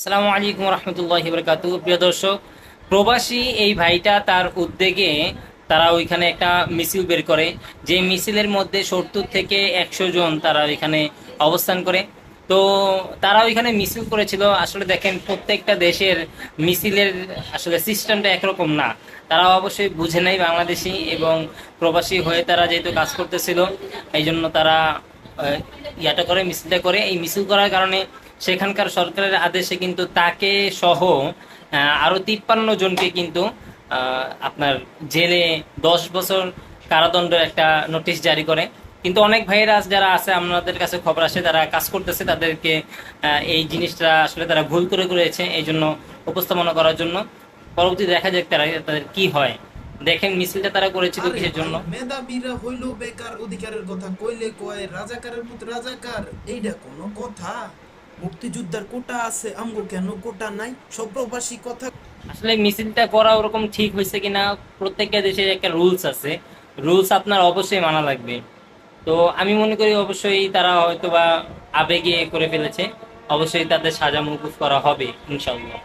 আসসালামু আলাইকুম রহমতুল্লাহ বরকাত প্রিয় দর্শক, প্রবাসী এই ভাইটা তার উদ্যোগে তারা ওইখানে একটা মিছিল বের করে। যে মিছিলের মধ্যে সত্তর থেকে একশো জন তারা ওইখানে অবস্থান করে। তো তারা ওইখানে মিছিল করেছিল। আসলে দেখেন, প্রত্যেকটা দেশের মিছিলের আসলে সিস্টেমটা একরকম না। তারা অবশ্যই বুঝে নেয় বাংলাদেশি এবং প্রবাসী হয়ে তারা যেহেতু কাজ করতেছিল এই জন্য তারা ইয়াটা করে, মিছিলটা করে। এই মিছিল করার কারণে সেখানকার সরকারের আদেশে কিন্তু তাকে সহ আরও তিপ্পান্ন জনকে কিন্তু আপনার জেলে দশ বছর কারাদণ্ডের একটা নোটিশ জারি করে। কিন্তু অনেক ভাইয়েরা যারা আছে আমাদের কাছে খবর আসে তারা কাজ করতেছে তাদেরকে এই জিনিসটা আসলে তারা ভুল করে করেছে এই জন্য উপস্থাপনা করার জন্য। পরবর্তী দেখা যাক তারা তাদের কি হয়। দেখেন মিছিলটা তারা করেছিল কিসের জন্য? মেধাবীরা হইল বেকার অধিকারের কথা কইলে কয় রাজাকারের পুত্র রাজাকার এইটা কোনো কথা? মুক্তিযোদ্ধার কোটা আছে, আমগো কেন কোটা নাই? সব্যবাসী কথা। আসলে মিছিলটা করা ওরকম ঠিক হয়েছে কিনা, প্রত্যেকটা দেশের একটা রুলস আছে। রুলস আপনার অবশ্যই মানা লাগবে। তো আমি মনে করি অবশ্যই তারা হয়তোবা আবেগে করে ফেলেছে। অবশ্যই তাদের সাজা মুকুফ করা হবে ইনশাল্লাহ